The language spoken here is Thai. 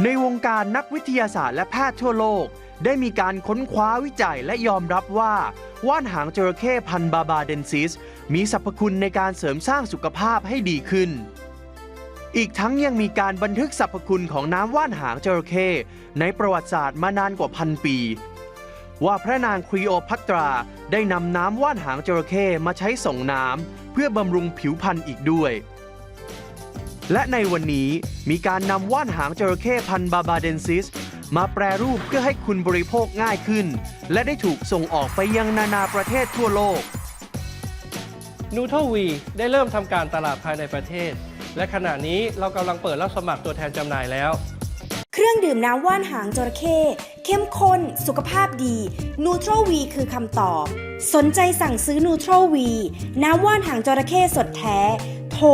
ในวงการนักวิทยาศาสตร์และแพทย์ทั่วโลก ได้มีการค้นคว้าวิจัยและยอมรับว่า ว่านหางจระเข้พันบาบาเดนซิส มีสรรพคุณในการเสริมสร้างสุขภาพให้ดีขึ้น อีกทั้งยังมีการบันทึกสรรพคุณของน้ำว่านหางจระเข้ในประวัติศาสตร์มานานกว่าพันปี ว่าพระนางครีโอพัตรา ได้นำน้ำว่านหางจระเข้มาใช้ส่งน้ำเพื่อบำรุงผิวพรรณอีกด้วย และในวันนี้มีการนำว่านหางจระเข้พันธุ์บาบาเดนซิส มาแปรรูปเพื่อให้คุณบริโภคง่ายขึ้น และได้ถูกส่งออกไปยังนานาประเทศทั่วโลก นูโทวีได้เริ่มทำการตลาดภายในประเทศ และขณะนี้เรากำลังเปิดรับสมัครตัวแทนจำหน่ายแล้ว เครื่องดื่มน้ำว่านหางจระเข้เข้มข้น สุขภาพดีนูโตรวีคือคำตอบ สนใจสั่งซื้อนูโตรวีน้ำว่านหางจระเข้สดแท้ โทร